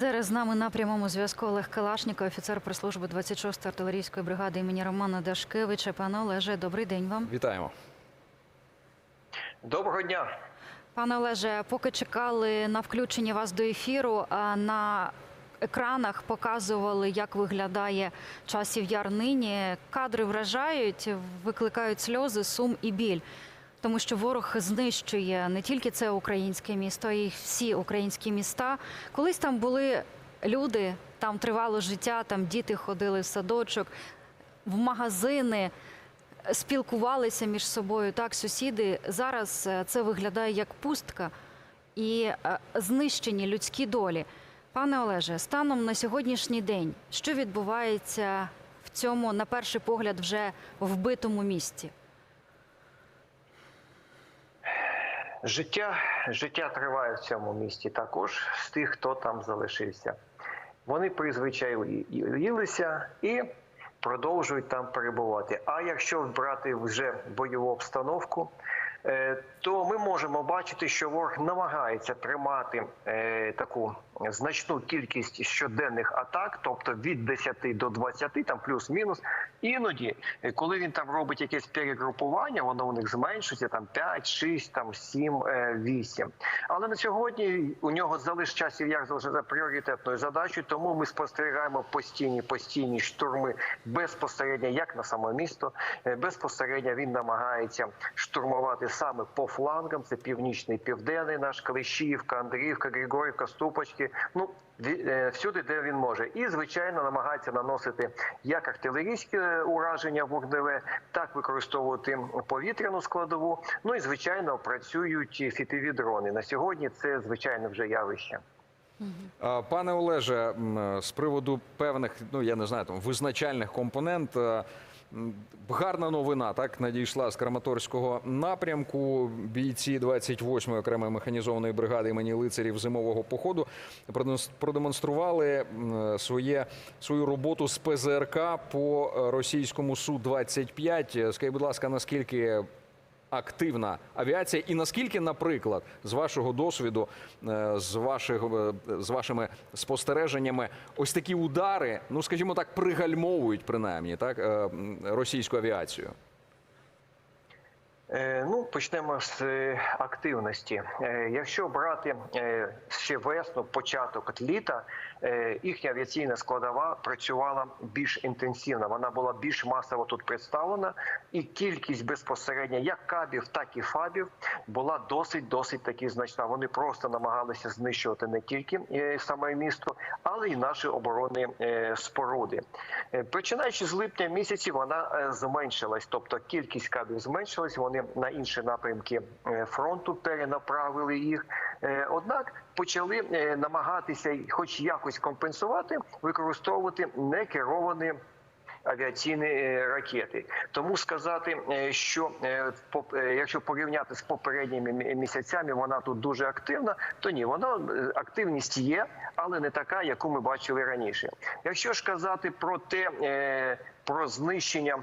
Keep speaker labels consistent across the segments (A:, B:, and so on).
A: Зараз з нами на прямому зв'язку Олег Калашніков, офіцер прес-служби 26-ї артилерійської бригади імені Романа Дашкевича. Пане Олеже, добрий день вам.
B: Вітаємо.
C: Доброго дня.
A: Пане Олеже, поки чекали на включення вас до ефіру, на екранах показували, як виглядає часів яр нині. Кадри вражають, викликають сльози, сум і біль. Тому що ворог знищує не тільки це українське місто, а й всі українські міста. Колись там були люди, там тривало життя, там діти ходили в садочок, в магазини спілкувалися між собою, так, сусіди. Зараз е, це виглядає як пустка і е, знищені людські долі. Пане Олеже, станом на сьогоднішній день, що відбувається в цьому, на перший погляд, вже вбитому місті?
C: Життя, життя триває в цьому місті також з тих, хто там залишився. Вони призвичайлися і продовжують там перебувати. А якщо брати вже бойову обстановку, е, то ми можемо бачити, що ворог намагається тримати е, таку значну кількість щоденних атак, тобто від 10 до 20, там плюс-мінус. Іноді, е, коли він там робить якесь перегрупування, воно у них зменшується там 5, 6, там 7, е, 8. Але на сьогодні у нього залиш часів як залишається пріоритетною задачею, тому ми спостерігаємо постійні постійні штурми безпосередньо як на саме місто. Е, Безпосередньо він намагається штурмувати саме по флангам. Це північний, південний наш Клещіївка, Андріївка, Григорівка, Ступочки. Ну е, всюди, де він може, і звичайно намагається наносити як артилерійське е, ураження вогневе, так використовувати повітряну складову. Ну і звичайно працюють фітові дрони. На сьогодні це звичайно вже явище.
B: Пане Олеже, з приводу певних, ну я не знаю, там визначальних компонент. Гарна новина так надійшла з Краматорського напрямку. Бійці 28-ї окремої механізованої бригади імені лицарів зимового походу продемонс- продемонстрували своє свою роботу з ПЗРК по е, російському су 25 Скажіть, будь ласка, наскільки активна авіація, і наскільки, наприклад, з вашого досвіду, е, з ваших е, з вашими спостереженнями, ось такі удари, ну скажімо так, пригальмовують принаймні так е, російську авіацію.
C: Е, Ну, почнемо з е, активності. Е, Якщо брати ще весну, початок літа, їхня авіаційна складова працювала більш інтенсивно. Вона була більш масово тут представлена, і кількість безпосередньо як кабів, так і фабів була досить досить таки значна. Вони просто намагалися знищувати не тільки саме місто, але й наші оборонні споруди. Починаючи з липня місяці, вона зменшилась, тобто кількість кабів зменшилась. Вони на інші напрямки е, фронту перенаправили їх. Е, Однак почали е, намагатися, хоч якось компенсувати, використовувати некеровані авіаційні е, ракети. Тому сказати, е, що е, якщо порівняти з попередніми місяцями, вона тут дуже активна, то ні, вона активність є, але не така, яку ми бачили раніше. Якщо ж казати про те. Про знищення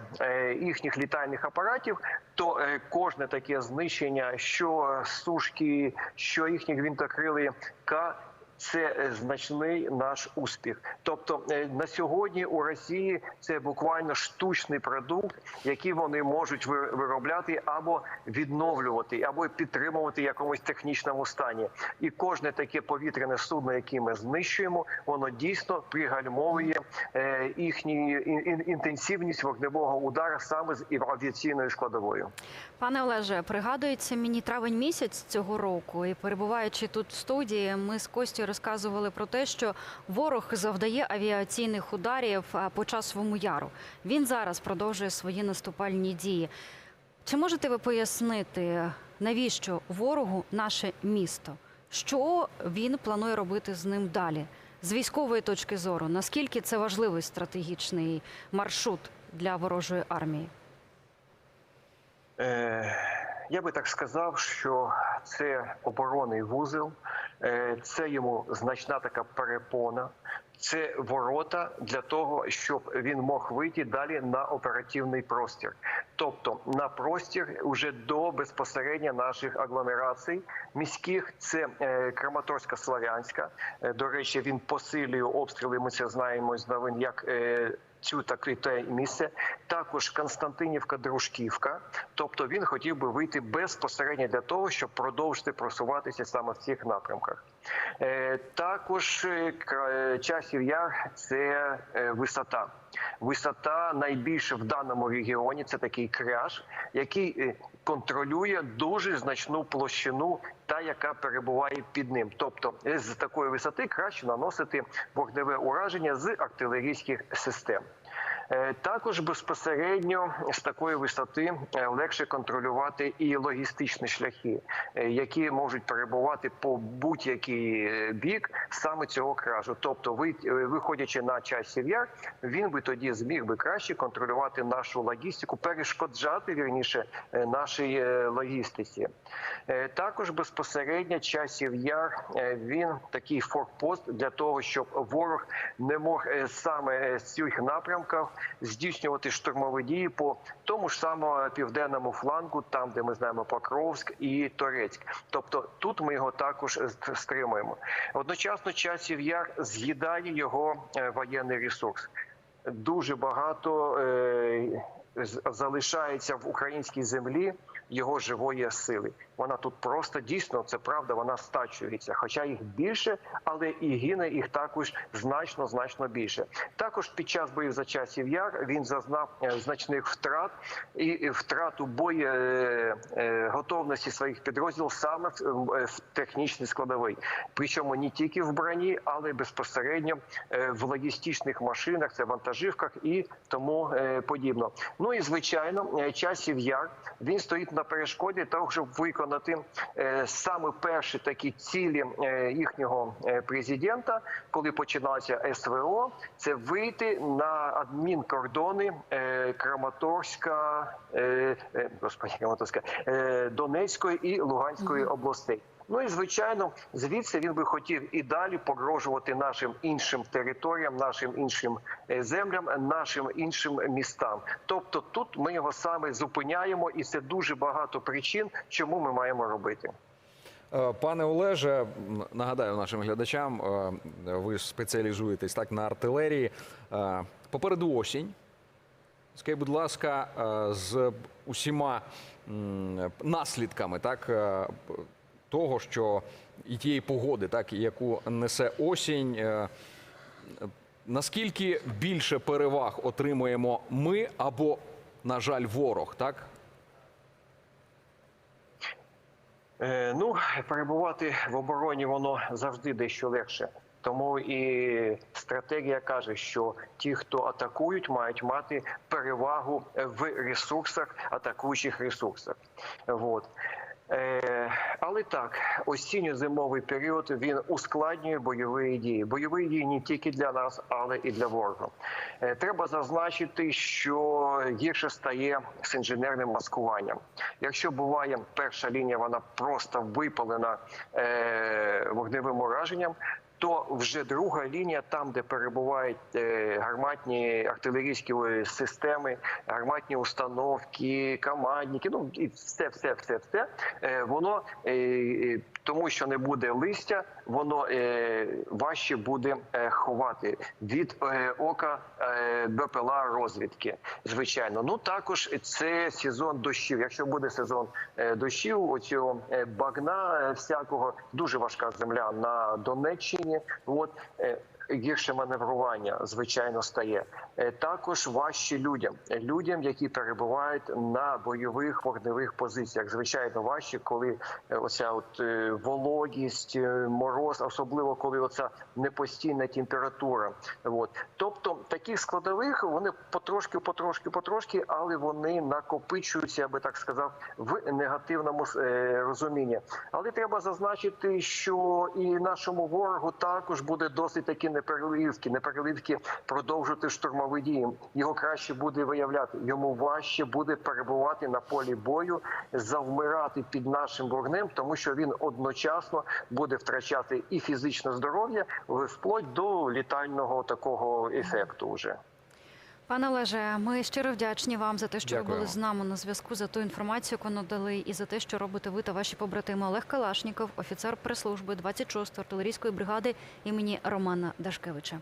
C: їхніх літальних апаратів, то кожне таке знищення, що сушки, що їхні гвинтокрили К, це е, значний наш успіх. Тобто е, на сьогодні у Росії це буквально штучний продукт, який вони можуть ви- виробляти або відновлювати, або підтримувати в якомусь технічному стані. І кожне таке повітряне судно, яке ми знищуємо, воно дійсно пригальмовує е, їхню ін- ін- інтенсивність вогневого удару саме з авіаційною складовою.
A: Пане Олеже, пригадується мені травень місяць цього року, і перебуваючи тут в студії, ми з Костю розказували про те, що ворог завдає авіаційних ударів по часовому яру. Він зараз продовжує свої наступальні дії. Чи можете ви пояснити, навіщо ворогу наше місто? Що він планує робити з ним далі? З військової точки зору, наскільки це важливий стратегічний маршрут для ворожої армії?
C: Е, Я би так сказав, що це оборонний вузол, е, це йому значна така перепона, це ворота для того, щоб він мог вийти далі на оперативний простір, тобто на простір уже до безпосередньо наших агломерацій міських. Це е, Краматорська Славянська. Е, До речі, він посилює обстріли. Ми це знаємо з новин. як е, Цю таке те місце також Константинівка, Дружківка. Тобто він хотів би вийти безпосередньо для того, щоб продовжити просуватися саме в цих напрямках. Е, Також е, е, часів яр це висота. Висота найбільше в даному регіоні це такий кряж, який контролює дуже значну площину, та яка перебуває під ним. Тобто з такої висоти краще наносити вогневе ураження з артилерійських систем. Е, Також безпосередньо з такої висоти е, легше контролювати і логістичні шляхи, е, які можуть перебувати по будь-який бік саме цього кражу. Тобто, ви виходячи на часів яр, він би тоді зміг би краще контролювати нашу логістику, перешкоджати вірніше нашій логістиці. Також безпосередньо часів яр він такий форпост для того, щоб ворог не мог саме з цих напрямків здійснювати штурмові дії по тому ж самому південному флангу, там де ми знаємо Покровськ і Торецьк. Тобто тут ми його також е, стримуємо. Одночасно часів яр з'їдає його е, воєнний ресурс. Дуже багато е, залишається в українській землі його живої сили. Вона тут просто дійсно це правда. Вона стачується, хоча їх більше, але і гине їх також значно значно більше. Також під час боїв за часів яр він зазнав е, значних втрат і втрату бою е, е, своїх підрозділів саме в, в технічній складовій. Причому не тільки в броні, але безпосередньо в логістичних машинах, це вантажівках і тому подібно. Ну і звичайно, часів яр він стоїть на перешкоді того, щоб виконати е, саме перші такі цілі е, їхнього е, президента, коли починалося СВО, це вийти на адмінкордони Краматорська, господи, Краматорська, Донецької і Луганської областей. Ну і звичайно, звідси він би хотів і далі погрожувати нашим іншим територіям, нашим іншим е, землям, нашим іншим містам. Тобто, тут ми його саме зупиняємо, і це дуже багато причин, чому ми маємо робити.
B: Е, Пане Олеже, нагадаю нашим глядачам, е, ви спеціалізуєтесь так на артилерії. Попереду осінь. Скажіть, будь ласка, з усіма наслідками так, того, що і тієї погоди, так, яку несе осінь, е, наскільки більше переваг отримуємо ми або, на жаль, ворог, так?
C: Е, ну, перебувати в обороні воно завжди дещо легше. Тому і стратегія каже, що ті, хто атакують, мають мати перевагу в ресурсах, атакуючих ресурсах. Вот. Е, але так, осінньо-зимовий період він ускладнює бойові дії. Бойові дії не тільки для нас, але і для ворога. Е, треба зазначити, що гірше стає з інженерним маскуванням. Якщо буває перша лінія, вона просто випалена е, вогневим ураженням. То вже друга лінія, там де перебувають е, гарматні артилерійські системи, гарматні установки, командники, ну і все, все, все, все, е, воно е, тому, що не буде листя, воно е, важче буде е, ховати від е, ока БПЛА розвідки. Звичайно, ну також це сезон дощів. Якщо буде сезон дощів, оцього багна всякого дуже важка земля на Донеччині. От гірше маневрування, звичайно, стає Е, також важче людям, людям, які перебувають на бойових вогневих позиціях. Звичайно, важче, коли е, оця от е, вологість, мороз, особливо коли оця непостійна температура. От тобто таких складових вони потрошки, потрошки, потрошки, але вони накопичуються, я би так сказав, в негативному розумінні. Але треба зазначити, що і нашому ворогу також буде досить таки не переливки, продовжити штурмові дії. Його краще буде виявляти. Йому важче буде перебувати на полі бою, завмирати під нашим вогнем, тому що він одночасно буде втрачати і фізичне здоров'я, вплоть до літального такого ефекту. Вже
A: Пане Олеже, ми щиро вдячні вам за те, що ви були з нами на зв'язку, за ту інформацію, яку надали, і за те, що робите ви та ваші побратими. Олег Калашніков, офіцер прес-служби 26-ї артилерійської бригади імені Романа Дашкевича.